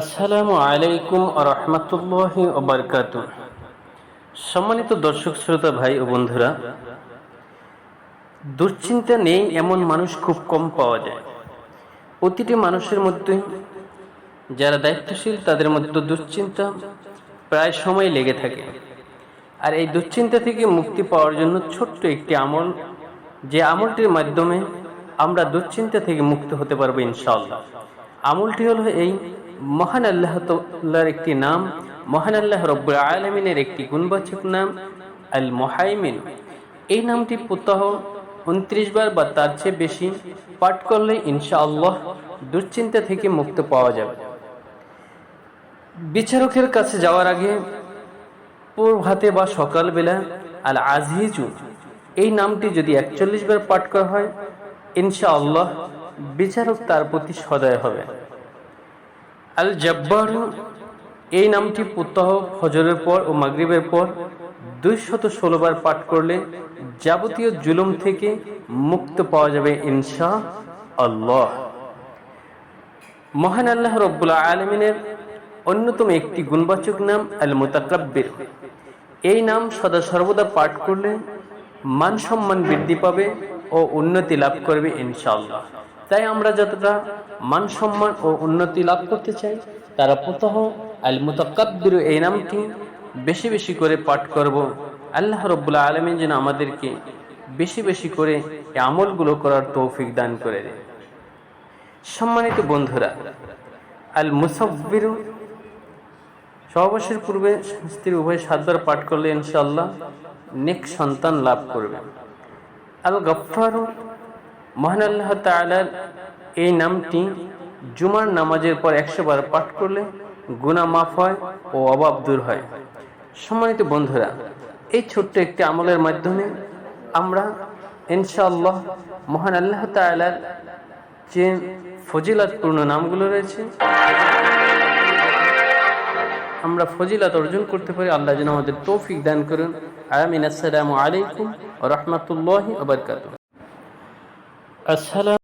আসসালামু আলাইকুম রহমতুল্লাহ ওবরকাত সম্মানিত দর্শক, শ্রোতা ভাই ও বন্ধুরা, দুশ্চিন্তা নেই এমন মানুষ খুব কম পাওয়া যায়। প্রতিটি মানুষের মধ্যে যারা দায়িত্বশীল, তাদের মধ্যে দুশ্চিন্তা প্রায় সময় লেগে থাকে। আর এই দুশ্চিন্তা থেকে মুক্তি পাওয়ার জন্য ছোট্ট একটি আমল, যে আমলটির মাধ্যমে আমরা দুশ্চিন্তা থেকে মুক্ত হতে পারব ইনশাআল্লাহ। আমলটি হলো এই মহান আল্লাহ তাল্লার একটি নাম, মহান আল্লাহ রব্বুল আলমিনের একটি গুণবাচক নাম আল মোহাইমিন এই নামটি প্রত্যহ উনত্রিশ বার বা তার চেয়ে বেশি পাঠ করলে ইনশাআল্লাহ দুশ্চিন্তা থেকে মুক্ত পাওয়া যাবে। বিচারকের কাছে যাওয়ার আগে প্রভাতে বা সকালবেলা আল আজিজু এই নামটি যদি একচল্লিশ বার পাঠ করা হয়, ইনশাআল্লাহ বিচারক তার প্রতি সদয় হবে। আল জব্বার এই নামটি প্রত্যহ ফজরের পর ও মাগরিবের পর দুইশত ষোলো বার পাঠ করলে যাবতীয় জুলুম থেকে মুক্ত পাওয়া যাবে ইনশা আল্লাহ। মহান আল্লাহ রব্বুল্লাহ আলমিনের অন্যতম একটি গুণবাচক নাম আল মোতাকাব্বির এই নাম সদা সর্বদা পাঠ করলে মান সম্মান বৃদ্ধি পাবে ও উন্নতি লাভ করবে ইনশাআল্লাহ তাই আমরা যতটা মান সম্মান ও উন্নতি লাভ করতে চাই, তারা প্রতহ আল মুতাকাব্বির এই নামটি বেশি বেশি করে পাঠ করব। আল্লাহ রব্বুল্লাহ আলমিন যেন আমাদেরকে বেশি বেশি করে এই আমলগুলো করার তৌফিক দান করে দেয় সম্মানিত বন্ধুরা আল মুসাব্বির সহবাসের পূর্বে স্ত্রী উভয় সাতবার পাঠ করলে ইনশাল্লাহ নেক সন্তান লাভ করবে। আল গফার মহান আল্লাহ তালার এই নামটি জুমার নামাজের পর একশো বার পাঠ করলে গুণা মাফ হয় ও অভাব দূর হয়। সম্মানিত বন্ধুরা, এই ছোট্ট একটি আমলের মাধ্যমে আমরা ইনশাআল্লাহ মহান আল্লাহ তালার যে ফজিলাতপূর্ণ নামগুলো রয়েছে, আমরা ফজিলাত অর্জন করতে পারি। আল্লাহ যেন আমাদের তৌফিক দান করুন। আমিন। আসসালামু আলাইকুম রহমতুল্লাহ আবরকাত আসসালাম